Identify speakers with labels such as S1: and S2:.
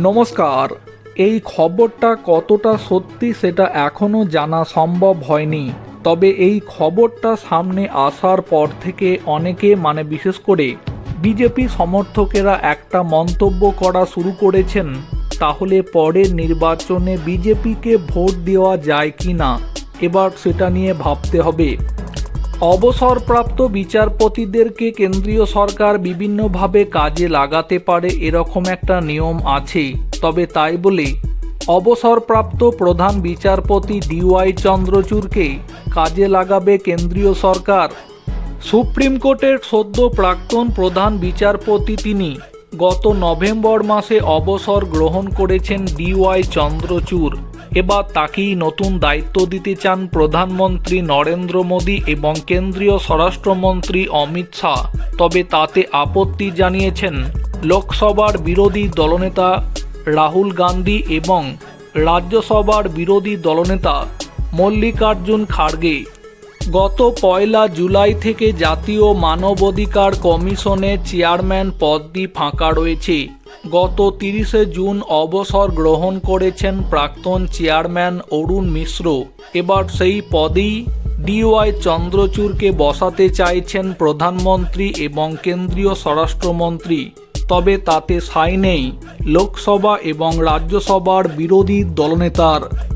S1: নমস্কার। এই খবরটা কতটা সত্যি সেটা এখনও জানা সম্ভব হয়নি। তবে এই খবরটা সামনে আসার পর থেকে অনেকে মানে বিশেষ করে বিজেপি সমর্থকেরা একটা মন্তব্য করা শুরু করেছেন, তাহলে পরের নির্বাচনে বিজেপিকে ভোট দেওয়া যায় কি না এবার সেটা নিয়ে ভাবতে হবে। অবসরপ্রাপ্ত বিচারপতিদেরকে কেন্দ্রীয় সরকার বিভিন্নভাবে কাজে লাগাতে পারে এরকম একটা নিয়ম আছে তবে তাই বলে অবসরপ্রাপ্ত প্রধান বিচারপতি ডিওয়াই চন্দ্রচূড়কে কাজে লাগাবে কেন্দ্রীয় সরকার। সুপ্রিম কোর্টের সদ্য প্রাক্তন প্রধান বিচারপতি তিনি গত নভেম্বর মাসে অবসর গ্রহণ করেছেন ডিওয়াই চন্দ্রচূড়। এবার তাকেই নতুন দায়িত্ব দিতে চান প্রধানমন্ত্রী নরেন্দ্র মোদী এবং কেন্দ্রীয় স্বরাষ্ট্রমন্ত্রী অমিত শাহ। তবে তাতে আপত্তি জানিয়েছেন লোকসভার বিরোধী দলনেতা রাহুল গান্ধী এবং রাজ্যসভার বিরোধী দলনেতা মল্লিকার্জুন খাড়গে গত পয়লা জুলাই থেকে জাতীয় মানবাধিকার কমিশনের চেয়ারম্যান পদটি ফাঁকা রয়েছে। গত তিরিশে জুন অবসর গ্রহণ করেছেন প্রাক্তন চেয়ারম্যান অরুণ মিশ্র। এবার সেই পদেই ডিওয়াই চন্দ্রচূড়কে বসাতে চাইছেন প্রধানমন্ত্রী এবং কেন্দ্রীয় স্বরাষ্ট্রমন্ত্রী। তবে তাতে সাই নেই। লোকসভা এবং রাজ্যসভার বিরোধী দলনেতার